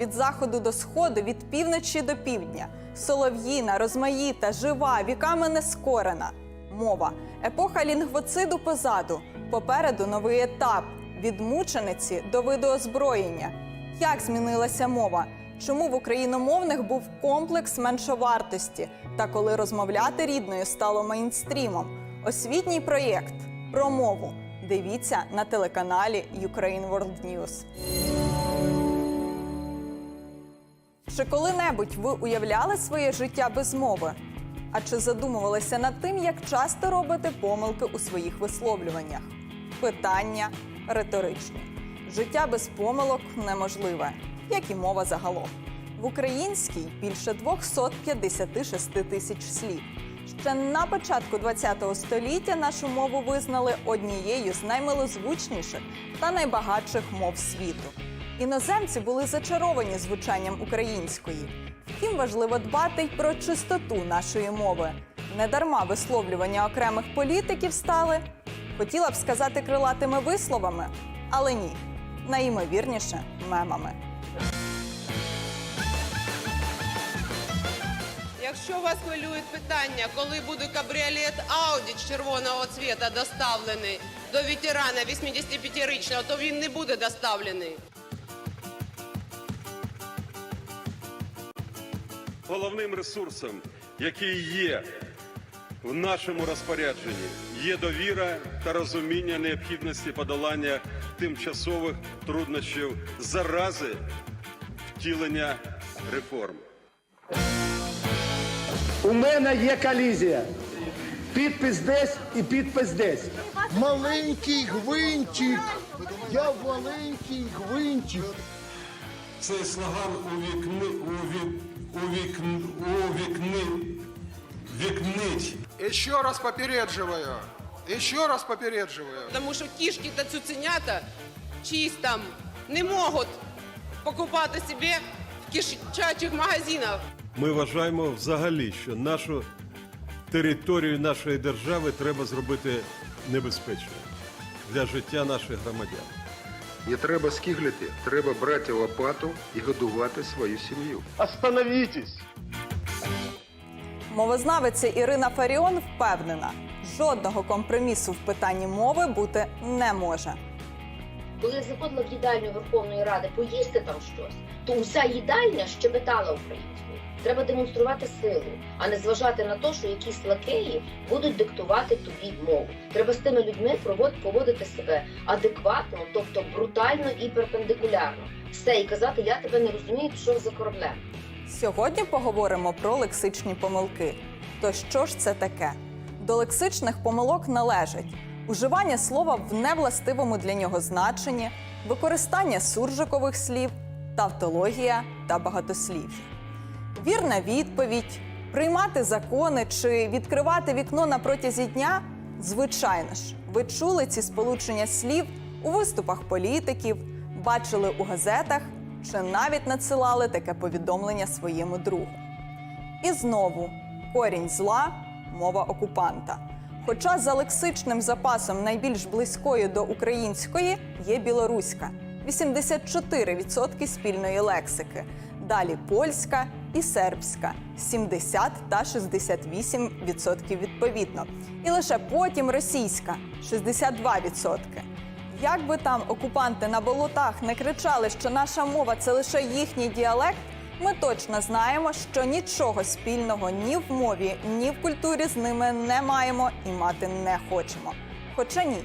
від заходу до сходу, від півночі до півдня. Солов'їна, розмаїта, жива, віками не скорена. Мова. Епоха лінгвоциду позаду. Попереду новий етап від мучениці до видоозброєння. Як змінилася мова? Чому в україномовних був комплекс меншовартості? Та коли розмовляти рідною стало мейнстрімом? Освітній проєкт про мову. Дивіться на телеканалі Ukraine World News. Чи коли-небудь ви уявляли своє життя без мови? А чи задумувалися над тим, як часто робите помилки у своїх висловлюваннях? Питання риторичні. Життя без помилок неможливе, як і мова загалом. В українській більше 256 тисяч слів. Ще на початку ХХ століття нашу мову визнали однією з наймилозвучніших та найбагатших мов світу. Іноземці були зачаровані звучанням української. Втім, важливо дбати й про чистоту нашої мови. Недарма висловлювання окремих політиків стали, хотіла б сказати крилатими висловами, але ні, найімовірніше мемами. Якщо вас хвилюють питання, коли буде кабріолет Ауді червоного цвіта доставлений до ветерана 85-річного, то він не буде доставлений. Головним ресурсом, який є в нашому розпорядженні, є довіра та розуміння необхідності подолання тимчасових труднощів зарази втілення реформ. У мене є колізія. Підпис десь і підпис десь. Маленький гвинтик. Я маленький гвинтик. Цей слоган увікни, увік, увікн, увікни, вікнить. Еще раз попередживаю. Еще раз попередживаю. Тому що кішки та цуценята чиїсь там не можуть покупати собі в кишачих магазинах. Ми вважаємо взагалі, що нашу територію нашої держави треба зробити небезпечною для життя наших громадян. Не треба скиглити, треба брати лопату і годувати свою сім'ю. Остановітесь! Мовознавиця Ірина Фаріон впевнена, жодного компромісу в питанні мови бути не може. Коли заходила в їдальню Верховної Ради поїсти там щось, то уся їдальня щебетала українською. Треба демонструвати силу, а не зважати на те, що якісь лакеї будуть диктувати тобі мову. Треба з тими людьми поводити себе адекватно, тобто брутально і перпендикулярно. Все і казати, я тебе не розумію, пішов за кораблем. Сьогодні поговоримо про лексичні помилки. То що ж це таке? До лексичних помилок належать уживання слова в невластивому для нього значенні, використання суржикових слів, тавтологія та багатослів'я. Вірна відповідь, приймати закони чи відкривати вікно на протязі дня звичайно ж, ви чули ці сполучення слів у виступах політиків, бачили у газетах чи навіть надсилали таке повідомлення своєму другу. І знову корінь зла мова окупанта. Хоча за лексичним запасом найбільш близькою до української є білоруська 84% спільної лексики. Далі польська і сербська 70 та 68% відповідно. І лише потім російська 62%. Як би там окупанти на болотах не кричали, що наша мова це лише їхній діалект, ми точно знаємо, що нічого спільного ні в мові, ні в культурі з ними не маємо і мати не хочемо. Хоча ні,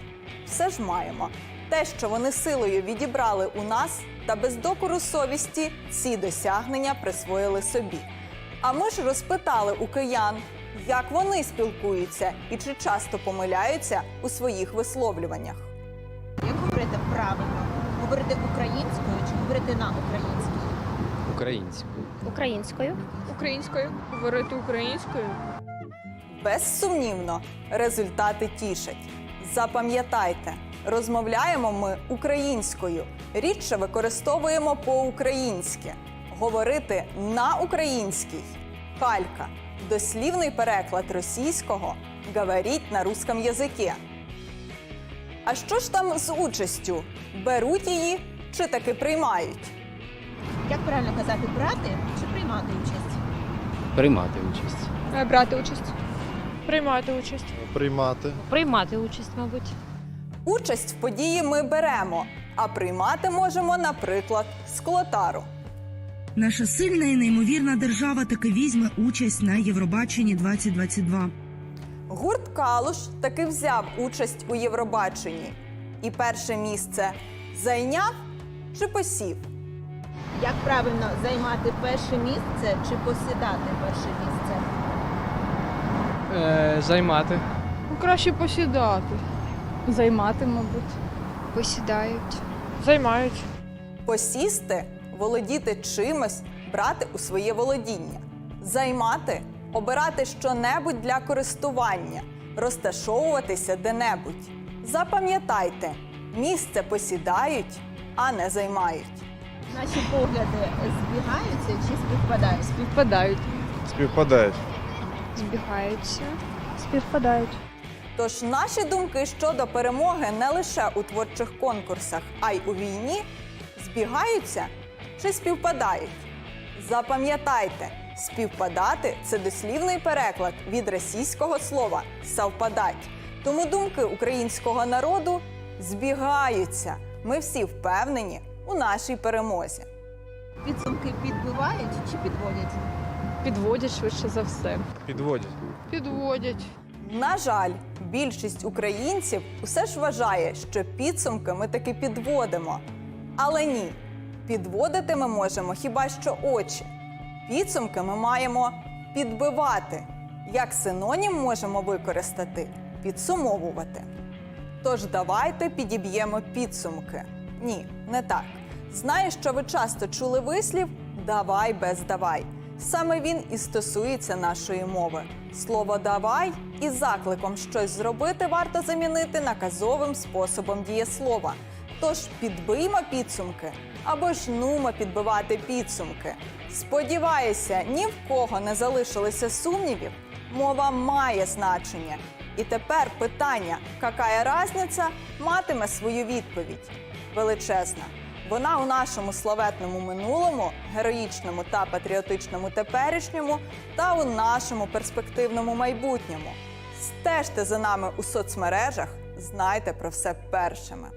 все ж маємо. Те, що вони силою відібрали у нас, та без докору совісті ці досягнення присвоїли собі. А ми ж розпитали у киян, як вони спілкуються і чи часто помиляються у своїх висловлюваннях. Як говорити правильно? Говорити українською чи говорити на українській? Українською. Українською. Українською. Говорити українською. Безсумнівно, результати тішать. Запам'ятайте, розмовляємо ми українською, рідше використовуємо по-українськи. Говорити на українській калька, дослівний переклад російського говоріть на русском язикі. А що ж там з участю? Беруть її чи таки приймають? Як правильно казати, брати чи приймати участь? Приймати участь. Е, Брати участь. Приймати участь. Приймати. Приймати участь, мабуть. Участь в події ми беремо, а приймати можемо, наприклад, склотару. Наша сильна і неймовірна держава таки візьме участь на Євробаченні 2022. Гурт Калуш таки взяв участь у Євробаченні. І перше місце зайняв чи посів? Як правильно займати перше місце чи посідати перше місце? Займати. Ну, краще посідати. Займати, мабуть. Посідають. Займають. Посісти володіти чимось, брати у своє володіння, займати, обирати щонебудь для користування, розташовуватися де-небудь. Запам'ятайте, місце посідають, а не займають. Наші погляди збігаються чи співпадають? Співпадають. Співпадають. Збігаються. Співпадають. Тож наші думки щодо перемоги не лише у творчих конкурсах, а й у війні збігаються чи співпадають. Запам'ятайте, співпадати це дослівний переклад від російського слова совпадать. Тому думки українського народу збігаються. Ми всі впевнені у нашій перемозі. Підсумки підбивають чи підводять? Підводять швидше за все. Підводять. Підводять. На жаль, більшість українців усе ж вважає, що підсумки ми таки підводимо. Але ні, підводити ми можемо хіба що очі. Підсумки ми маємо підбивати. Як синонім можемо використати підсумовувати. Тож давайте підіб'ємо підсумки. Ні, не так. Знаю, що ви часто чули вислів давай без давай. Саме він і стосується нашої мови. Слово давай із закликом щось зробити варто замінити наказовим способом дієслова. Тож підбиймо підсумки або ж нумо підбивати підсумки. Сподіваюся, ні в кого не залишилося сумнівів. Мова має значення. І тепер питання, яка разниця, матиме свою відповідь. Величезна. Вона у нашому славетному минулому, героїчному та патріотичному теперішньому та у нашому перспективному майбутньому. Стежте за нами у соцмережах, знайте про все першими.